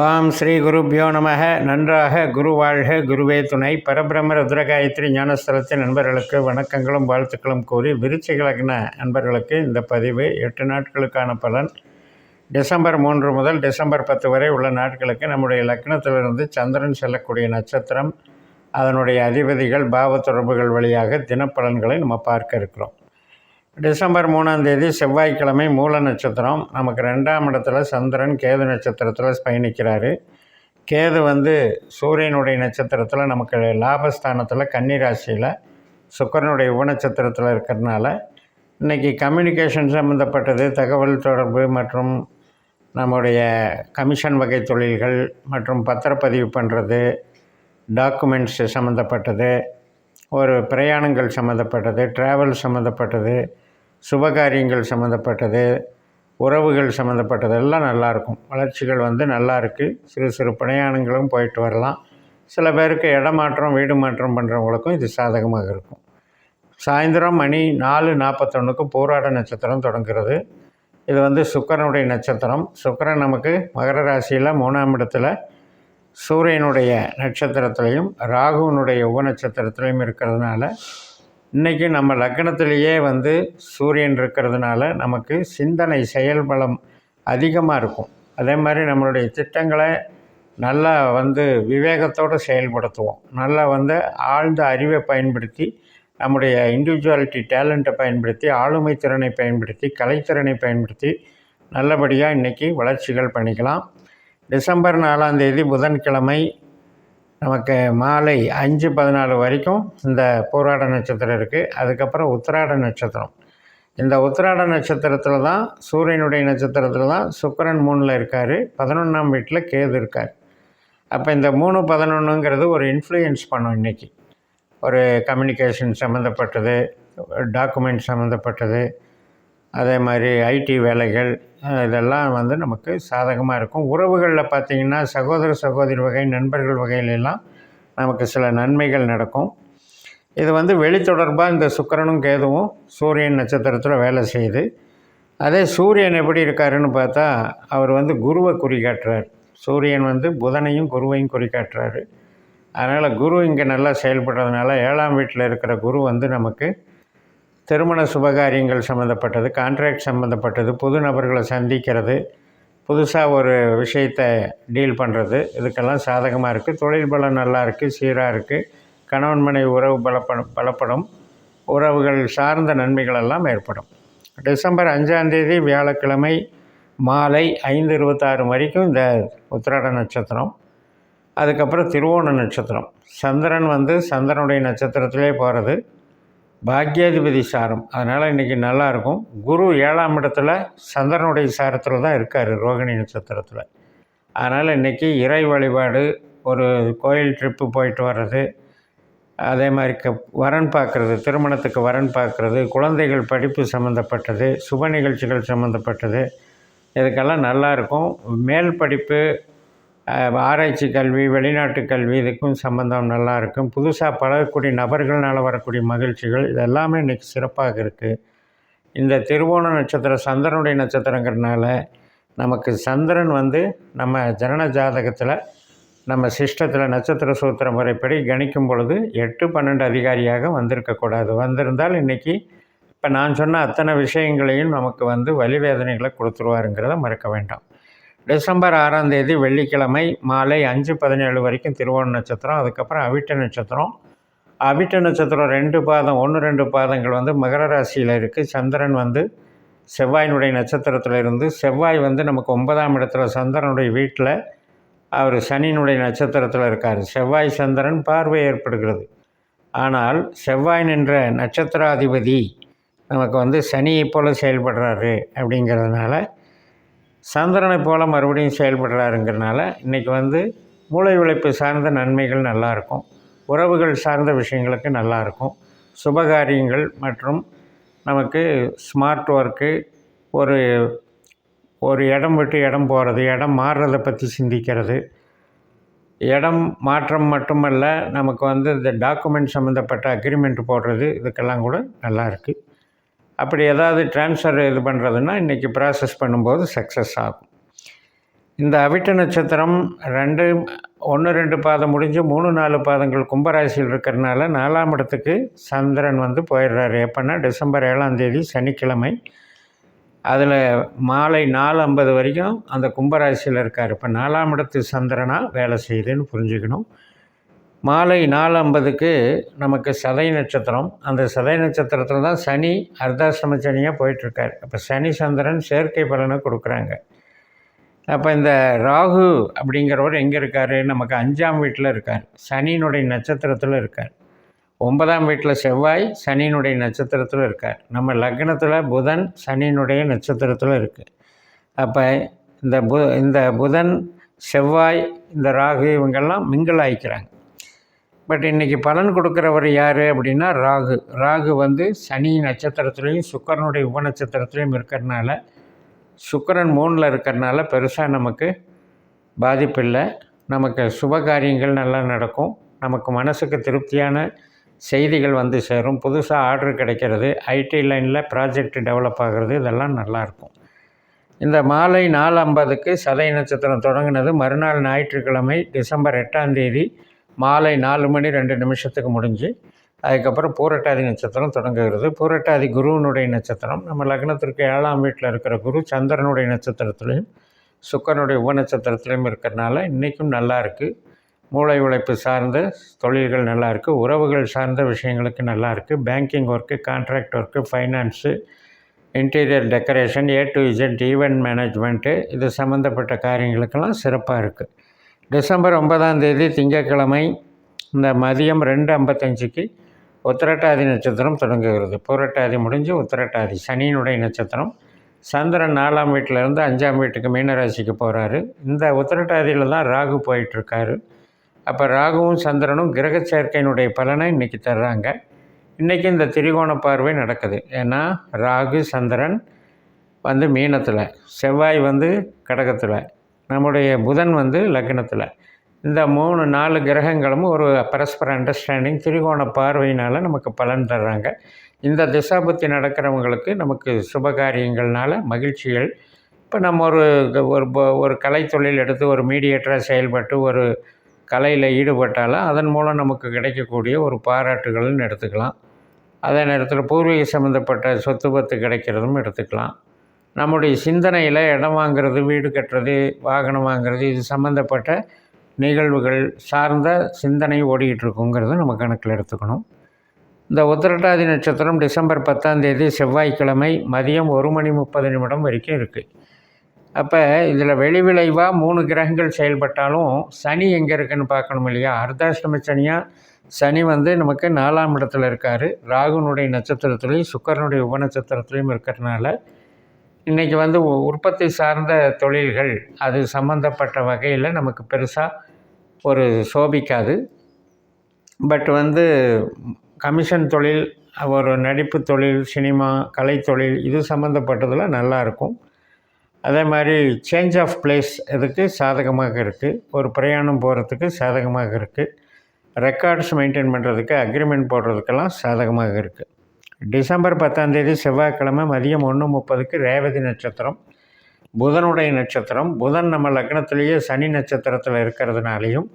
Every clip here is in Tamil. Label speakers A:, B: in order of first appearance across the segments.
A: ஓம் ஸ்ரீ குருப்பியோ நமக. நன்றாக குரு வாழ்க. குருவே துணை. பரபிரம ருத்ரகாயத்ரி ஞானஸ்தலத்தின் நண்பர்களுக்கு வணக்கங்களும் வாழ்த்துக்களும் கூறி விருச்சிகலக்ன நண்பர்களுக்கு இந்த பதிவு எட்டு நாட்களுக்கான பலன். டிசம்பர் மூன்று முதல் டிசம்பர் பத்து வரை உள்ள நாட்களுக்கு நம்முடைய லக்னத்திலிருந்து சந்திரன் செல்லக்கூடிய நட்சத்திரம். அதனுடைய அதிபதிகள் பாவ தொடர்புகள் வழியாக தினப்பலன்களை நம்ம பார்க்க இருக்கிறோம். டிசம்பர் மூணாம் தேதி செவ்வாய்க்கிழமை மூல நட்சத்திரம். நமக்கு ரெண்டாம் இடத்துல சந்திரன் கேது நட்சத்திரத்தில் பயணிக்கிறாரு. கேது வந்து சூரியனுடைய நட்சத்திரத்தில் நமக்கு லாபஸ்தானத்தில் கன்னிராசியில் சுக்கரனுடைய உபநட்சத்திரத்தில் இருக்கிறதுனால இன்றைக்கி கம்யூனிகேஷன் சம்மந்தப்பட்டது தகவல் தொடர்பு மற்றும் நம்முடைய கமிஷன் வகை தொழில்கள் மற்றும் பத்திரப்பதிவு பண்ணுறது டாக்குமெண்ட்ஸ் சம்மந்தப்பட்டது ஒரு பிரயாணங்கள் சம்மந்தப்பட்டது ட்ராவல் சம்மந்தப்பட்டது சுபகாரியங்கள் சம்மந்தப்பட்டது உறவுகள் சம்மந்தப்பட்டது எல்லாம் நல்லாயிருக்கும். வளர்ச்சிகள் வந்து நல்லா இருக்குது சிறு சிறு பிரயாணங்களும் போயிட்டு வரலாம். சில பேருக்கு இடமாற்றம் வீடு மாற்றம் பண்ணுறவங்களுக்கும் இது சாதகமாக இருக்கும். சாயந்தரம் மணி நாலு நாற்பத்தொன்றுக்கு போராட நட்சத்திரம் தொடங்குகிறது. இது வந்து சுக்கரனுடைய நட்சத்திரம். சுக்கரன் நமக்கு மகர ராசியில் மூணாம் இடத்துல சூரியனுடைய நட்சத்திரத்திலையும் ராகுவனுடைய உப நட்சத்திரத்திலையும் இருக்கிறதுனால இன்றைக்கி நம்ம லக்னத்திலேயே வந்து சூரியன் இருக்கிறதுனால நமக்கு சிந்தனை செயல்பலம் அதிகமாக இருக்கும். அதே மாதிரி நம்மளுடைய திட்டங்களை நல்லா வந்து விவேகத்தோடு செயல்படுத்துவோம். நல்லா வந்து ஆழ்ந்த அறிவை பயன்படுத்தி நம்முடைய இண்டிவிஜுவாலிட்டி டேலண்ட்டை பயன்படுத்தி ஆளுமை திறனை பயன்படுத்தி கலைத்திறனை பயன்படுத்தி நல்லபடியாக இன்றைக்கி வளர்ச்சிகள் பண்ணிக்கலாம். டிசம்பர் நாலாம் தேதி புதன்கிழமை நமக்கு மாலை அஞ்சு பதினாலு வரைக்கும் இந்த போராட நட்சத்திரம் இருக்குது அதுக்கப்புறம் உத்திராட நட்சத்திரம். இந்த உத்திராட நட்சத்திரத்தில் தான் சூரியனுடைய நட்சத்திரத்தில் தான் சுக்கரன் மூணில் இருக்கார். பதினொன்றாம் வீட்டில் கேது இருக்கார். அப்போ இந்த மூணு பதினொன்றுங்கிறது ஒரு இன்ஃப்ளூயன்ஸ் பண்ணும் இன்றைக்கி ஒரு கம்யூனிகேஷன் சம்மந்தப்பட்டது டாக்குமெண்ட் சம்மந்தப்பட்டது அதே மாதிரி ஐடி வேலைகள் இதெல்லாம் வந்து நமக்கு சாதகமாக இருக்கும். உறவுகளில் பார்த்திங்கன்னா சகோதர சகோதரி வகை நண்பர்கள் வகையிலெல்லாம் நமக்கு சில நன்மைகள் நடக்கும். இது வந்து வெளித்தொடர்பாக இந்த சுக்கரனும் கேதுவும் சூரியன் நட்சத்திரத்தில் வேலை செய்யுது. அதே சூரியன் எப்படி இருக்காருன்னு பார்த்தா அவர் வந்து குருவை குறிகாட்டுறார். சூரியன் வந்து புதனையும் குருவையும் குறிகாட்டுறாரு. அதனால் குரு இங்கே நல்லா செயல்படுறதுனால ஏழாம் வீட்டில் இருக்கிற குரு வந்து நமக்கு திருமண சுபகாரியங்கள் சம்மந்தப்பட்டது கான்ட்ராக்ட் சம்மந்தப்பட்டது புது நபர்களை சந்திக்கிறது புதுசாக ஒரு விஷயத்தை டீல் பண்ணுறது இதுக்கெல்லாம் சாதகமாக இருக்குது தொழில் பலம் நல்லா இருக்குது சீராக இருக்குது கணவன் மனைவி உறவு பலப்படும் பலப்படும். உறவுகள் சார்ந்த நன்மைகள் எல்லாம் ஏற்படும். டிசம்பர் அஞ்சாந்தேதி வியாழக்கிழமை மாலை ஐந்து இருபத்தாறு வரைக்கும் இந்த உத்திராட நட்சத்திரம். அதுக்கப்புறம் திருவோண நட்சத்திரம். சந்திரன் வந்து சந்திரனுடைய நட்சத்திரத்திலே போகிறது பாக்யாதிபதி சாரம். அதனால் இன்றைக்கி நல்லாயிருக்கும் குரு ஏழாம் இடத்துல சந்திரனுடைய சாரத்தில் தான் இருக்கார் ரோகிணி நட்சத்திரத்தில். அதனால் இன்றைக்கி இறை வழிபாடு ஒரு கோயில் ட்ரிப்பு போயிட்டு வர்றது அதே மாதிரி க வரன் பார்க்குறது திருமணத்துக்கு வரன் பார்க்குறது குழந்தைகள் படிப்பு சம்மந்தப்பட்டது சுப நிகழ்ச்சிகள் சம்மந்தப்பட்டது இதுக்கெல்லாம் நல்லாயிருக்கும் மேல் படிப்பு ஆராய்ச்சி கல்வி வெளிநாட்டு கல்வி இதுக்கும் சம்மந்தம் நல்லா இருக்கும். புதுசாக பழகக்கூடிய நபர்களால் வரக்கூடிய மகிழ்ச்சிகள் இது எல்லாமே இன்றைக்கி சிறப்பாக இருக்குது இந்த திருவோண நட்சத்திரம் சந்திரனுடைய நட்சத்திரங்கிறதுனால நமக்கு சந்திரன் வந்து நம்ம ஜனன ஜாதகத்தில் நம்ம சிஸ்டத்தில் நட்சத்திர சூத்திர முறைப்படி கணிக்கும் பொழுது எட்டு பன்னெண்டு அதிகாரியாக வந்திருக்கக்கூடாது வந்திருந்தால் இன்றைக்கி இப்போ நான் சொன்ன அத்தனை விஷயங்களையும் நமக்கு வந்து வலிவேதனைகளை கொடுத்துருவாருங்கிறத மறக்க வேண்டாம். டிசம்பர் ஆறாம் தேதி வெள்ளிக்கிழமை மாலை அஞ்சு பதினேழு வரைக்கும் திருவோண நட்சத்திரம் அதுக்கப்புறம் அவிட்ட நட்சத்திரம். அவிட்ட நட்சத்திரம் ரெண்டு பாதம் ஒன்று ரெண்டு பாதங்கள் வந்து மகர ராசியில் இருக்குது சந்திரன் வந்து செவ்வாயினுடைய நட்சத்திரத்தில் இருந்து செவ்வாய் வந்து நமக்கு ஒன்பதாம் இடத்துல சந்திரனுடைய வீட்டில் அவர் சனியினுடைய நட்சத்திரத்தில் இருக்கார். செவ்வாய் சந்திரன் பார்வை ஏற்படுகிறது. ஆனால் செவ்வாய் நின்ற நட்சத்திராதிபதி நமக்கு வந்து சனியை போல் செயல்படுறாரு அப்படிங்கிறதுனால சந்திரனை போல் மறுபடியும் செயல்படுறாருங்கிறனால இன்றைக்கி வந்து மூளை உழைப்பு சார்ந்த நன்மைகள் நல்லாயிருக்கும். உறவுகள் சார்ந்த விஷயங்களுக்கு நல்லாயிருக்கும். சுபகாரியங்கள் மற்றும் நமக்கு ஸ்மார்ட் ஒர்க்கு ஒரு ஒரு இடம் விட்டு இடம் போகிறது இடம் மாறுறதை பற்றி சிந்திக்கிறது. இடம் மாற்றம் மட்டுமல்ல நமக்கு வந்து இந்த டாக்குமெண்ட் சம்மந்தப்பட்ட அக்ரிமெண்ட் போடுறது இதுக்கெல்லாம் கூட நல்லா இருக்குது அப்படி ஏதாவது ட்ரான்ஸ்ஃபர் இது பண்ணுறதுன்னா இன்றைக்கி ப்ராசஸ் பண்ணும்போது சக்ஸஸ் ஆகும். இந்த அவிட்ட நட்சத்திரம் ரெண்டு ஒன்று ரெண்டு பாதம் முடிஞ்சு மூணு நாலு பாதங்கள் கும்பராசியில் இருக்கிறனால நாலாம் இடத்துக்கு சந்திரன் வந்து போயிடுறாரு. எப்போன்னா டிசம்பர் ஏழாம் தேதி சனிக்கிழமை. அதில் மாலை நாலு ஐம்பது வரைக்கும் அந்த கும்பராசியில் இருக்கார். இப்போ நாலாம் இடத்து சந்திரனாக வேலை செய்யுதுன்னு புரிஞ்சுக்கணும். மாலை நாலு ஐம்பதுக்கு நமக்கு சதை நட்சத்திரம். அந்த சதை நட்சத்திரத்தில் தான் சனி அர்த்தாசிரம சனியாக போயிட்டுருக்கார். அப்போ சனி சந்திரன் செயற்கை பலனை கொடுக்குறாங்க. அப்போ இந்த ராகு அப்படிங்கிறவர் எங்கே இருக்கார்? நமக்கு அஞ்சாம் வீட்டில் இருக்கார். சனியினுடைய நட்சத்திரத்தில் இருக்கார். ஒன்பதாம் வீட்டில் செவ்வாய் சனியினுடைய நட்சத்திரத்தில் இருக்கார். நம்ம லக்னத்தில் புதன் சனியினுடைய நட்சத்திரத்தில் இருக்குது அப்போ இந்த பு இந்த புதன் செவ்வாய் இந்த ராகு இவங்கெல்லாம் மிங்கிள் ஆயிக்கிறாங்க பட் இன்றைக்கி பலன் கொடுக்குறவர் யார் அப்படின்னா ராகு. ராகு வந்து சனி நட்சத்திரத்துலேயும் சுக்கரனுடைய உப நட்சத்திரத்துலேயும் இருக்கிறனால சுக்கரன் மூணில் இருக்கிறனால பெருசாக நமக்கு பாதிப்பில்லை. நமக்கு சுப காரியங்கள் நல்லா நடக்கும். நமக்கு மனசுக்கு திருப்தியான செய்திகள் வந்து சேரும். புதுசாக ஆர்டர் கிடைக்கிறது. ஐடி லைனில் ப்ராஜெக்ட் டெவலப் ஆகிறது இதெல்லாம் நல்லாயிருக்கும் இந்த மாலை நாலு ஐம்பதுக்கு சதய நட்சத்திரம் தொடங்கினது. மறுநாள் ஞாயிற்றுக்கிழமை டிசம்பர் எட்டாம் தேதி மாலை நாலு மணி ரெண்டு நிமிஷத்துக்கு முடிஞ்சு அதுக்கப்புறம் பூரட்டாதி நட்சத்திரம் தொடங்குகிறது. பூரட்டாதி குருவனுடைய நட்சத்திரம் நம்ம லக்னத்திற்கு ஏழாம் வீட்டில் இருக்கிற குரு சந்திரனுடைய நட்சத்திரத்துலேயும் சுக்கரனுடைய உப நட்சத்திரத்துலேயும் இருக்கிறனால இன்றைக்கும் நல்லா இருக்குது மூளை உழைப்பு சார்ந்த தொழில்கள் நல்லா இருக்குது உறவுகள் சார்ந்த விஷயங்களுக்கு நல்லா இருக்குது banking work contract work finance interior decoration A to Z event management இது சம்மந்தப்பட்ட காரியங்களுக்கெல்லாம் சிறப்பாக இருக்குது டிசம்பர் ஒன்பதாம் தேதி திங்கட்கிழமை இந்த மதியம் ரெண்டு ஐம்பத்தஞ்சுக்கு உத்திரட்டாதி நட்சத்திரம் தொடங்குகிறது. பூரட்டாதி முடிஞ்சு உத்திரட்டாதி சனியினுடைய நட்சத்திரம். சந்திரன் நாலாம் வீட்டிலேருந்து அஞ்சாம் வீட்டுக்கு மீனராசிக்கு போகிறாரு இந்த உத்திரட்டாதியில் தான் ராகு போயிட்டுருக்காரு. அப்போ ராகுவும் சந்திரனும் கிரக சேர்க்கையினுடைய பலனை இன்றைக்கி தர்றாங்க. இன்றைக்கி இந்த திரிகோண பார்வை நடக்குது. ஏன்னா ராகு சந்திரன் வந்து மீனத்தில் செவ்வாய் வந்து கடகத்தில். நம்முடைய புதன் வந்து லக்னத்தில். இந்த மூணு நாலு கிரகங்களும் ஒரு பரஸ்பர அண்டர்ஸ்டாண்டிங் திரிகோண பார்வையினால் நமக்கு பலன் தர்றாங்க. இந்த திசாபுத்தி நடக்கிறவங்களுக்கு நமக்கு சுபகாரியங்கள்னால மகிழ்ச்சிகள். இப்போ நம்ம ஒரு ஒரு ஒரு கலைத்தொழில் எடுத்து ஒரு மீடியேட்டராக செயல்பட்டு ஒரு கலையில் ஈடுபட்டாலும் அதன் மூலம் நமக்கு கிடைக்கக்கூடிய ஒரு பாராட்டுகள்னு எடுத்துக்கலாம். அதே நேரத்தில் பூர்வீக சம்மந்தப்பட்ட சொத்து பத்து கிடைக்கிறதும் எடுத்துக்கலாம். நம்முடைய சிந்தனையில் இடம் வாங்கிறது வீடு கட்டுறது வாகனம் வாங்கிறது இது சம்மந்தப்பட்ட நிகழ்வுகள் சார்ந்த சிந்தனை ஓடிக்கிட்டு இருக்குங்கிறத நம்ம கணக்கில் எடுத்துக்கணும். இந்த உத்திரட்டாதி நட்சத்திரம் டிசம்பர் பத்தாம் தேதி செவ்வாய்க்கிழமை மதியம் ஒரு மணி முப்பது நிமிடம் வரைக்கும் இருக்குது அப்போ இதில் வெளி விளைவாக மூணு கிரகங்கள் செயல்பட்டாலும் சனி எங்கே இருக்குன்னு பார்க்கணும் இல்லையா? அர்த்தாஷ்டம சனியாக சனி வந்து நமக்கு நாலாம் இடத்துல இருக்கார். ராகுனுடைய நட்சத்திரத்துலேயும் சுக்கரனுடைய உப நட்சத்திரத்துலேயும் இருக்கிறனால இன்றைக்கி வந்து உற்பத்தி சார்ந்த தொழில்கள் அது சம்மந்தப்பட்ட வகையில் நமக்கு பெருசாக ஒரு சோபிக்காது. பட் வந்து கமிஷன் தொழில் ஒரு நடிப்பு தொழில் சினிமா கலைத்தொழில் இது சம்மந்தப்பட்டதில் நல்லாயிருக்கும் அதே மாதிரி சேஞ்ச் ஆஃப் பிளேஸ் இதுக்கு சாதகமாக இருக்குது ஒரு பிரயாணம் போகிறதுக்கு சாதகமாக இருக்குது ரெக்கார்ட்ஸ் மெயின்டைன் பண்ணுறதுக்கு அக்ரிமெண்ட் போடுறதுக்கெல்லாம் சாதகமாக இருக்குது டிசம்பர் பத்தாந்தேதி செவ்வாய்க்கிழமை மதியம் ஒன்று முப்பதுக்கு ரேவதி நட்சத்திரம் புதனுடைய நட்சத்திரம். புதன் நம்ம லக்னத்திலேயே சனி நட்சத்திரத்தில் இருக்கிறதுனாலையும்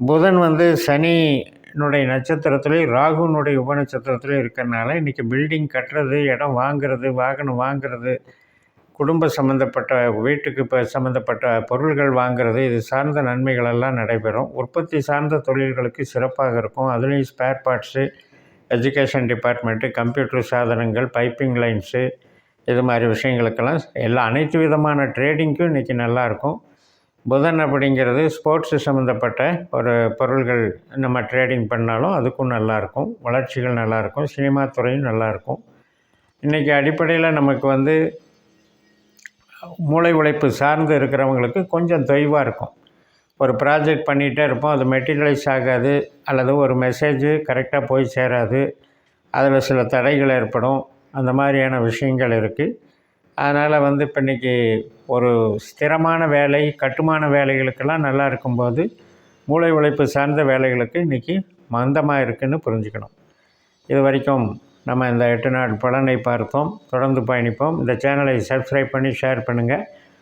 A: புதன் வந்து சனினுடைய நட்சத்திரத்துலேயும் ராகுனுடைய உப நட்சத்திரத்துலேயும் இருக்கிறனால இன்றைக்கி பில்டிங் கட்டுறது இடம் வாங்கிறது வாகனம் வாங்கிறது குடும்ப சம்மந்தப்பட்ட வீட்டுக்கு இப்போ சம்மந்தப்பட்ட பொருள்கள் வாங்கிறது இது சார்ந்த நன்மைகளெல்லாம் நடைபெறும். உற்பத்தி சார்ந்த தொழில்களுக்கு சிறப்பாக இருக்கும். அதுலேயும் spare parts education department computer சாதனங்கள் பைப்பிங் லைன்ஸு இது மாதிரி விஷயங்களுக்கெல்லாம் எல்லா அனைத்து விதமான ட்ரேடிங்க்கும் இன்றைக்கி நல்லாயிருக்கும். புதன் அப்படிங்கிறது ஸ்போர்ட்ஸு சம்மந்தப்பட்ட ஒரு பொருள்கள் நம்ம ட்ரேடிங் பண்ணாலும் அதுக்கும் நல்லாயிருக்கும். வளர்ச்சிகள் நல்லாயிருக்கும். சினிமா துறையும் நல்லாயிருக்கும். இன்றைக்கி அடிப்படையில் நமக்கு வந்து மூளை உழைப்பு சார்ந்து இருக்கிறவங்களுக்கு கொஞ்சம் தொய்வாக இருக்கும். ஒரு ப்ராஜெக்ட் பண்ணிகிட்டே இருப்போம். அது மெட்டீரியலைஸ் ஆகாது. அல்லது ஒரு மெசேஜு கரெக்டாக போய் சேராது. அதில் சில தடைகள் ஏற்படும். அந்த மாதிரியான விஷயங்கள் இருக்குது அதனால் வந்து இப்போ இன்றைக்கி ஒரு ஸ்திரமான வேலை கட்டுமான வேலைகளுக்கெல்லாம் நல்லா இருக்கும்போது மூளை உழைப்பு சார்ந்த வேலைகளுக்கு இன்றைக்கி மந்தமாக இருக்குதுன்னு புரிஞ்சுக்கணும். இது வரைக்கும் நம்ம இந்த எட்டு நாள் பலனை பார்த்தோம். தொடர்ந்து பயணிப்போம். இந்த சேனலை சப்ஸ்கிரைப் பண்ணி ஷேர் பண்ணுங்கள்